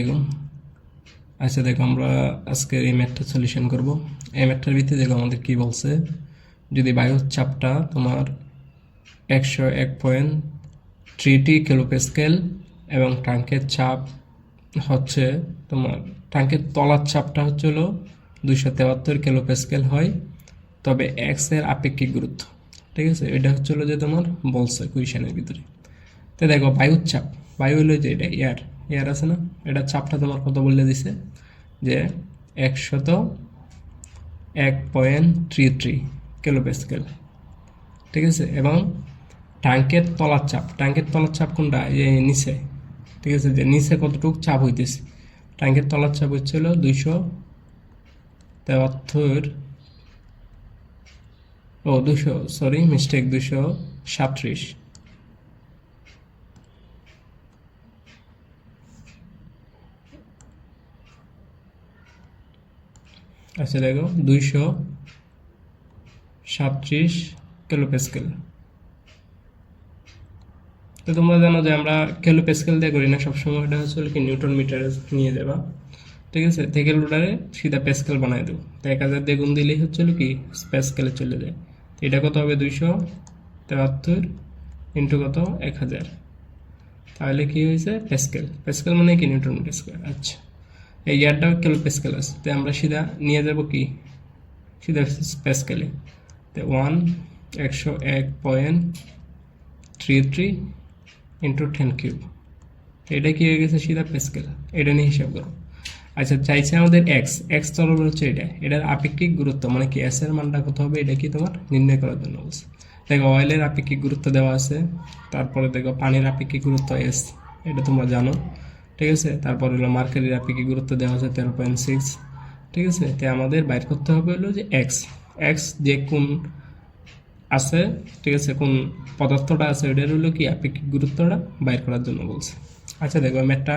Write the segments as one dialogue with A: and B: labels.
A: আলাইকুম আচ্ছা দেখো, আমরা আজকে এই ম্যাথটা সলিউশন করব। এই ম্যাথটার ভিত্তিতে দেখো আমাদের কি বলছে, যদি বায়ুর চাপটা তোমার একশো এক পয়েন্ট থ্রিটি কিলোপেস্কেল এবং ট্যাঙ্কের চাপ হচ্ছে তোমার, ট্যাঙ্কের তলার চাপটা হচ্ছে হলো দুইশো তেহাত্তর কিলোপেস্কেল হয়, তবে এক্সের আপেক্ষিক গুরুত্ব। ঠিক আছে? এটা হচ্ছে হলো যে তোমার বলছে কুইশনের ভিতরে। তো দেখো, বায়ুর চাপ, বায়ু হলো যে এটা এয়ার এয়ার আছে না? এটা চাপটা তোমার কত বললে দিছে যে একশত এক পয়েন্ট থ্রি থ্রি কিলোপেস্কেল। ঠিক আছে? এবং ট্যাঙ্কের তলার চাপ, ট্যাঙ্কের তলার চাপ কোনটা? এই নিচে। ঠিক আছে? যে নিচে কতটুকু চাপ হইতেছে? ট্যাঙ্কের তলার চাপ হচ্ছিল দুইশো তেহাত্তর ও দুশো সরি মিস্টেক দুশো সাতত্রিশ। আচ্ছা দেখো, দুইশো সাতত্রিশ কিলোপেস্কেল। তো তোমরা জানো যে আমরা কিলোপেস্কেল দিয়ে করি না, সবসময় এটা হচ্ছে কি নিউটন মিটারে নিয়ে যাবা। ঠিক আছে? থেকে লোডারে সিধা পেস্কেল বানাই দেবো। তো এক হাজার দিয়ে গুণ দিলেই হচ্ছে কি পেস্কেলে চলে যায়। তো এটা কত হবে? দুইশো তেহাত্তর ইন্টু কত? এক হাজার। তাহলে কি হয়েছে? পেস্কেল পেস্কেল মানে কি? Newton metre square. আচ্ছা। এই ইয়ারটাও কিলো পেস্কেল আছে তো আমরা সিধা নিয়ে যাব কি? সিধা পেস্কেলে তো ওয়ান একশো এক point three three into ten cube এটা কি হয়ে গেছে সিধা পেস্কেল এটা নিয়ে হিসাব করো। আচ্ছা চাইছে আমাদের এক্স এক্স তরল হচ্ছে এটা। এটার আপেক্ষিক গুরুত্ব মানে কি? এস এর মানটা কত হবে? এটা কি তোমার? নির্ণয় করার জন্য বলছে। দেখো অয়েলের আপেক্ষিক গুরুত্ব দেওয়া আছে। তারপরে দেখো, পানির আপেক্ষিক গুরুত্ব এস এটা তোমরা জানো। ঠিক আছে? তারপর হলো মার্কারির আপেক্ষিক গুরুত্ব দেওয়া আছে তেরো পয়েন্ট সিক্স ঠিক আছে? তো আমাদের বাইর করতে হবে হলো যে এক্স এক্স যে কোন আছে, ঠিক আছে? কোন পদার্থটা আছে ওটার হলো কি আপেক্ষিক গুরুত্বটা বাইর করার জন্য বলছে। আচ্ছা দেখো ম্যাটটা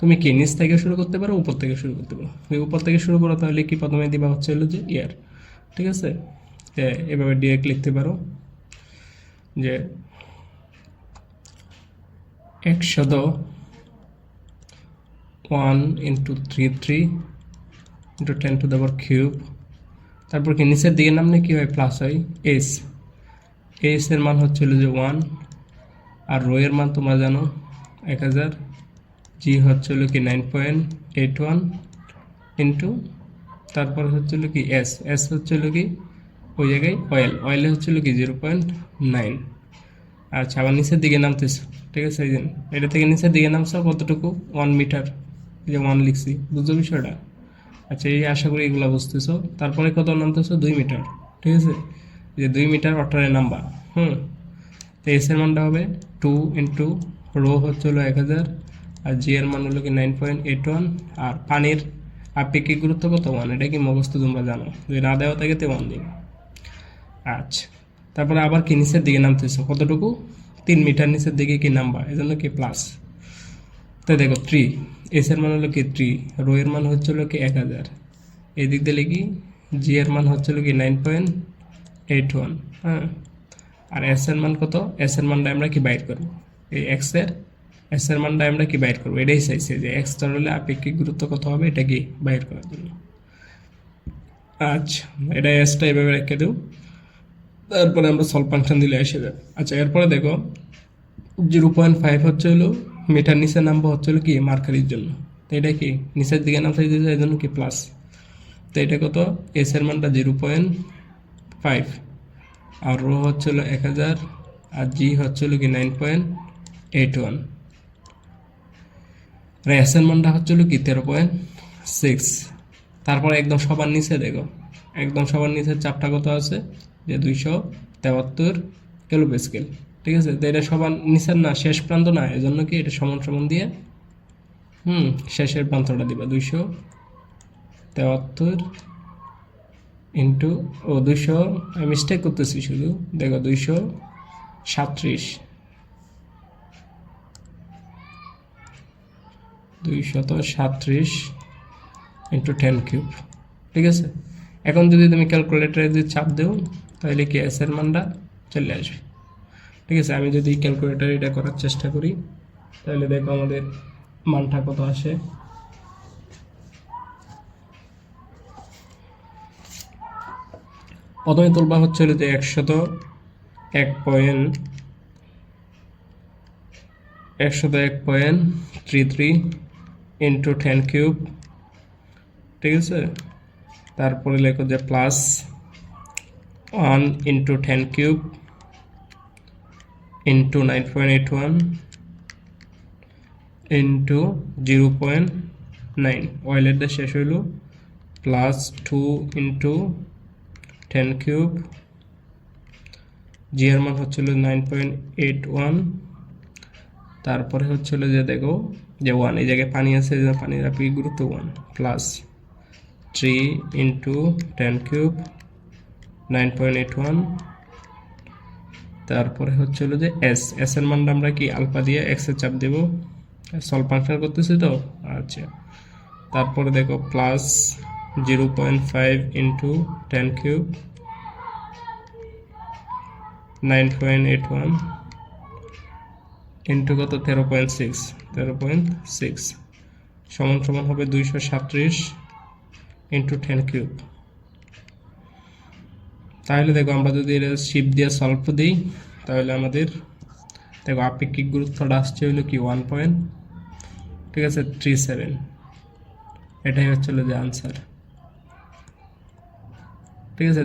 A: তুমি কি নিচ থেকে শুরু করতে পারো, উপর থেকে শুরু করতে পারো। তুমি উপর থেকে শুরু করো, তাহলে কি প্রথমে দিবা হচ্ছে হলো যে ইয়ার। ঠিক আছে? এভাবে ডিরেক্ট লিখতে পারো যে একশত one into three three into ten to দেওয়ার কিউব তারপর কি, নিচের দিকে নামলে কি হয় প্লাস হয়? এস এস এর মান হচ্ছিল যে ওয়ান আর রো এর মান তোমরা জানো এক হাজার। জি হচ্ছে হলো কি nine point eight one into তারপর হচ্ছে হলো কি এস এস হচ্ছিল কি ওই জায়গায় অয়েল অয়েলে হচ্ছিল কি জিরো পয়েন্ট নাইন আচ্ছা আবার নিচের দিকে নামতেছো। ঠিক আছে এটা থেকে নিচের দিকে নামছো কতটুকু? ওয়ান মিটার যে ওয়ান লিখছি, বুঝছ বিষয়টা? আচ্ছা এই আশা করি এগুলো বুঝতেছো। তারপরে কত নামতেছো দুই মিটার, ঠিক আছে? যে দুই মিটার অটারে নাম্বার, হুম? তো এস এর মানটা হবে টু ইন্টু রো হচ্ছে হলো এক হাজার, আর জি এর মান হলো কি নাইন পয়েন্ট এইট ওয়ান আর পানির আপেক্ষিক গুরুত্ব কত? ওয়ান এটা কি মুখস্থ তোমরা জানো? যদি না দেওয়া থাকে, তো ওয়ান দিবে আচ্ছা তারপরে আবার কি নিচের দিকে নামতেছো কতটুকু? তিন মিটার নিচের দিকে কি নাম্বার? এই জন্য কি প্লাস তো দেখো থ্রি এস এর মান হলো কি থ্রি রো এর মান হচ্ছে হলো কি এক হাজার। এই দিক দিলে কি জি এর মান হচ্ছে হলো কি নাইন পয়েন্ট এইট ওয়ান হ্যাঁ? আর এস এর মান কত? এস এর মানটা আমরা কি বাইর করব? এই এক্সের এস এর মানটা আমরা কি বাইর করব? এটাই চাইছে যে এক্স হলে আপেক্ষিক গুরুত্ব কত হবে? এটা কি বাইর করার জন্য। আচ্ছা এটা এসটা এভাবে রেখে দেবো। তারপরে আমরা সলভ ফাংশন দিলে এসে যাবে। আচ্ছা এরপরে দেখো জিরো পয়েন্ট ফাইভ হচ্ছে হলো মিটার নিচে নামবো হচ্ছে কি? মার্কারির জন্য। তো এটা কি? নিচের দিকে নামতে দিতে এই জন্য কি প্লাস তো এটা কত? এস এর মানটা জিরো পয়েন্ট ফাইভ আর রো হচ্ছে হলো এক হাজার, আর জি হচ্ছে হলো কি নাইন পয়েন্ট এইট ওয়ান আর এস এর মানটা হচ্ছে কি তেরো পয়েন্ট সিক্স তারপরে একদম সবার নিচে দেখো। একদম সবার নিচের চাপটা কত আছে? যে দুইশো তেহাত্তর কিলো স্কেল ঠিক আছে? তো এটা সবার নিচের না, শেষ প্রান্ত না, এজন্য কি এটা সমান সমান দিয়ে, হুম, শেষের প্রান্তটা দিবা। দুইশো তেহাত্তর ইন্টু, ও দুইশো, আমি মিস্টেক করতেছি শুধু। দেখো, দুইশো সাতত্রিশ। দুইশত সাতত্রিশ ইন্টু টেন কিউব। ঠিক আছে? এখন যদি তুমি ক্যালকুলেটারে যদি চাপ দেও, তাহলে কি এস এর মানটা চলে আসবে। ঠিক আছে, আমি যদি ক্যালকুলেটার এটা করার চেষ্টা করি, তাহলে দেখো আমাদের মানটা কত আসে। প্রথমে তুলবা হচ্ছে হলো যে একশত এক পয়েন্ট একশত এক point three three into ten cube ঠিক আছে? তারপরে লেখো যে plus one into ten cube into nine point eight one into zero point nine ওয়েলেরটা শেষ হইল plus two into ten cube G এর মান হচ্ছিল নাইন পয়েন্ট এইট ওয়ান তারপরে হচ্ছিল যে দেখো, যে ওয়ান এই জায়গায় পানি আছে যে পানির আপনি গুরুত্ব one plus three into ten cube nine point eight one তারপরে হচ্ছিল যে এস এস এর মানটা আমরা কি আলফা দিয়ে এক্সের চাপ দেব? সলভ ফাংশন করতেছি তো? আচ্ছা। তারপরে দেখো plus zero point five into ten cube nine point eight one into কত? তেরো পয়েন্ট সিক্স তেরো পয়েন্ট সিক্স সমান সমান হবে দুইশো সাতত্রিশ ইন্টু টেন কিউব তাহলে দেখো আমরা যদি এটা শিপ দিয়ে সলভ দিই, তাহলে আমাদের দেখো আপেক্ষিক গুরুত্বটা আসছে হলো কি ওয়ান পয়েন্ট ঠিক আছে থ্রি সেভেন এটাই হচ্ছিল যে আনসার ঠিক আছে?